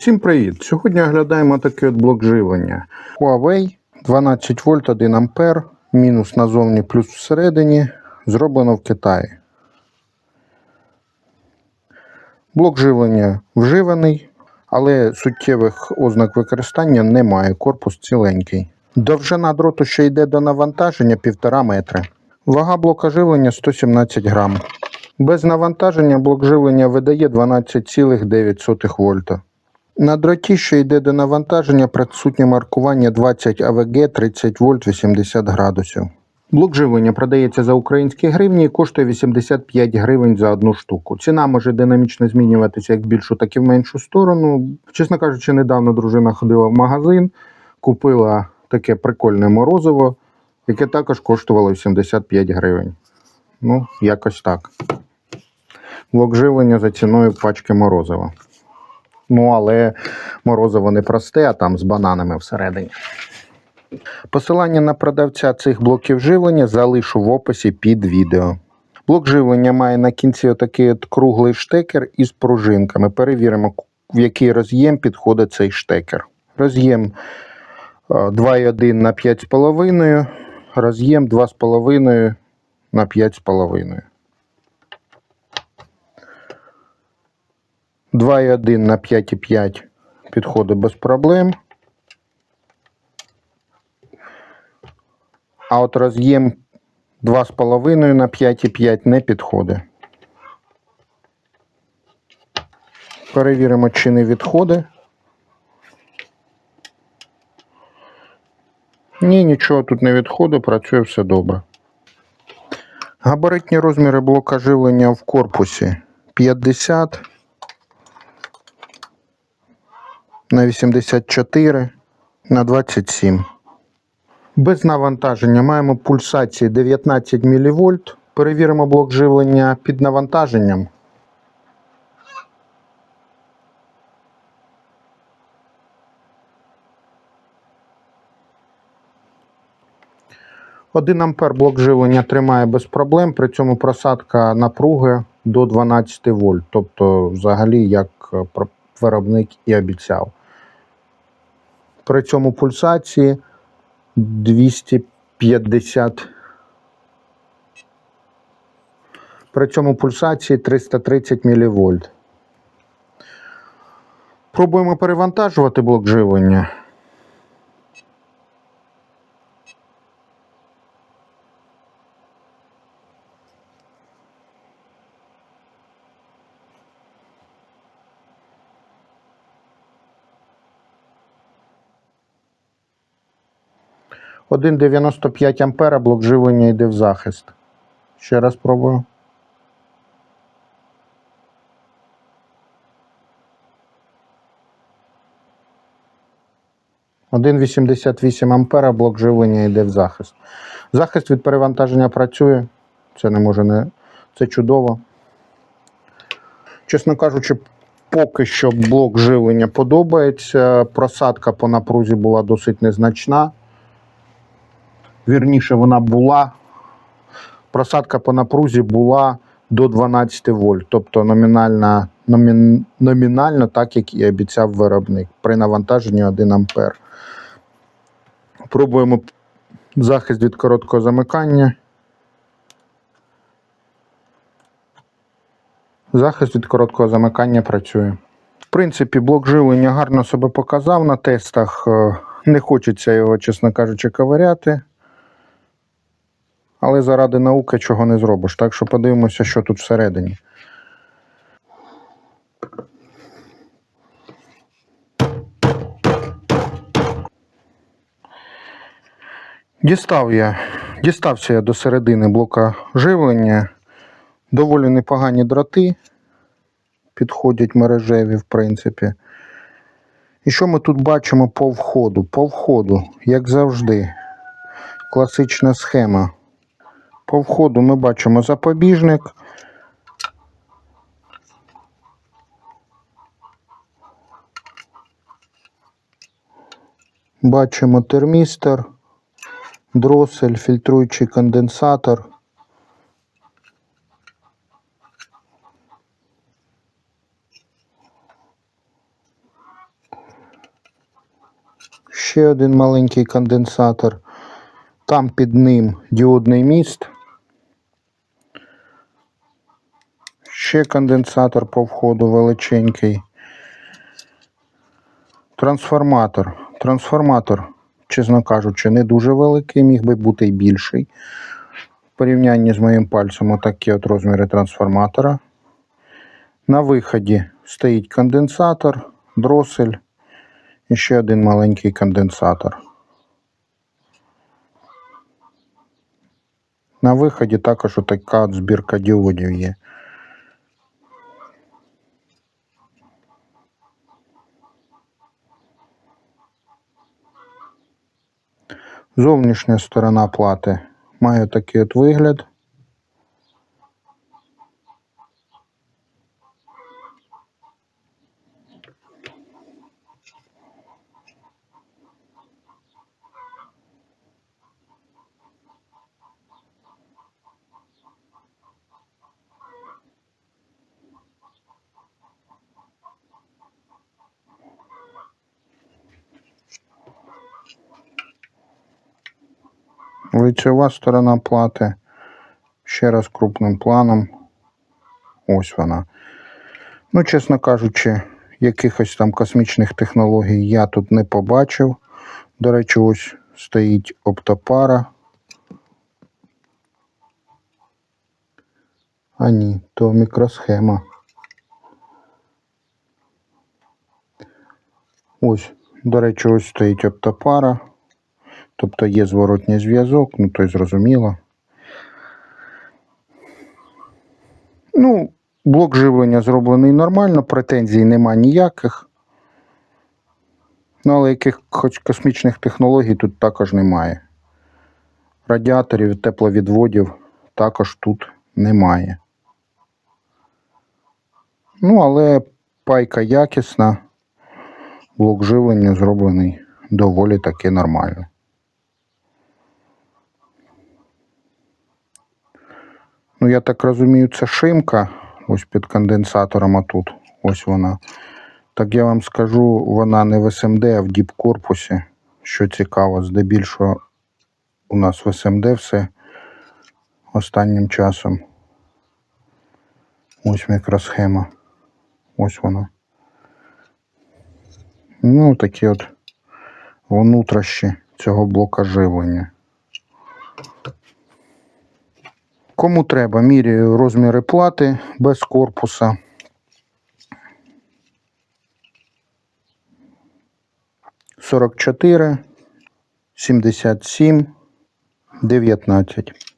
Всім привіт! Сьогодні оглядаємо такий от блок живлення. Huawei 12 вольт 1 ампер, мінус назовні, плюс всередині. Зроблено в Китаї. Блок живлення вживаний, але суттєвих ознак використання немає. Корпус ціленький. Довжина дроту, що йде до навантаження 1,5 метри. Вага блока живлення 117 грам. Без навантаження блок живлення видає 12,9 вольта. На дроті, що йде до навантаження, присутнє маркування 20 АВГ 30 вольт 80 градусів. Блок живлення продається за українські гривні і коштує 85 гривень за одну штуку. Ціна може динамічно змінюватися як в більшу, так і в меншу сторону. Чесно кажучи, недавно дружина ходила в магазин, купила таке прикольне морозиво, яке також коштувало 85 гривень. Ну, якось так. Блок живлення за ціною пачки морозива. Ну, але морозиво не просте, а там з бананами всередині. Посилання на продавця цих блоків живлення залишу в описі під відео. Блок живлення має на кінці отакий от круглий штекер із пружинками. Перевіримо, в який роз'єм підходить цей штекер. Роз'єм е, 2,1 на 5,5, роз'єм 2,5 на 5,5. 2,1 на 5,5 підходить без проблем. А от роз'єм 2,5 на 5,5 не підходить. Перевіримо, чи не відходить. Ні, нічого тут не відходить, працює все добре. Габаритні розміри блока живлення в корпусі 50 на 84 на 27. Без навантаження маємо пульсації 19 мВ. Перевіримо блок живлення під навантаженням. Один ампер блок живлення тримає без проблем, при цьому просадка напруги до 12 вольт, тобто взагалі як е, виробник і обіцяв. При цьому пульсації 250. При цьому пульсації 330 мВ. Пробуємо перевантажувати блок живлення. – 1,95 ампера блок живлення йде в захист. Ще раз пробую. Один 88 ампера блок живлення йде в захист. Захист від перевантаження працює. Це не може не. Це чудово. Чесно кажучи, поки що блок живлення подобається. Просадка по напрузі була досить незначна. Вірніше, вона була. Просадка по напрузі була до 12 вольт, тобто номінальна, номін, номінально, так як і обіцяв виробник, при навантаженні 1 ампер. Пробуємо захист від короткого замикання. Захист від короткого замикання працює. В принципі, блок живлення гарно себе показав на тестах. Е, Не хочеться його, чесно кажучи, ковиряти. Але заради науки чого не зробиш. Так що подивимося, що тут всередині. Дістав я, дістався я до середини блока живлення. Доволі непогані дроти. Підходять мережеві, в принципі. І що ми тут бачимо по входу? По входу, як завжди, класична схема. По входу ми бачимо запобіжник. Бачимо термістор, дросель, фільтруючий конденсатор. Ще один маленький конденсатор. Там під ним діодний міст. Ще конденсатор по входу величенький. Трансформатор. Трансформатор, чесно кажучи, не дуже великий, міг би бути й більший. В порівнянні з моїм пальцем отакі от розміри трансформатора. На виході стоїть конденсатор, дросель і ще один маленький конденсатор. На виході також отака от збірка діодів є. Зовнішня сторона плати має такий от вигляд. Лицева сторона плати. Ще раз крупним планом. Ось вона. Ну, чесно кажучи, якихось там космічних технологій я тут не побачив. До речі, ось стоїть оптопара. А ні, то мікросхема. Ось, до речі, ось стоїть оптопара. Тобто є зворотній зв'язок, ну то й зрозуміло. Ну, блок живлення зроблений нормально, претензій нема ніяких. Ну, але якихось космічних технологій тут також немає. Радіаторів, тепловідводів також тут немає. Ну, але пайка якісна, блок живлення зроблений доволі таки нормально. Ну, я так розумію, це шимка ось під конденсатором а тут. Ось вона. Так я вам скажу, вона не в СМД, а в діп корпусі. Що цікаво, здебільшого у нас в СМД все останнім часом. Ось мікросхема. Ось вона. Ну, такі от внутрішні цього блока живлення. Кому треба, міряю розміри плати без корпуса. Сорок чотири, сімдесят сім, дев'ятнадцять.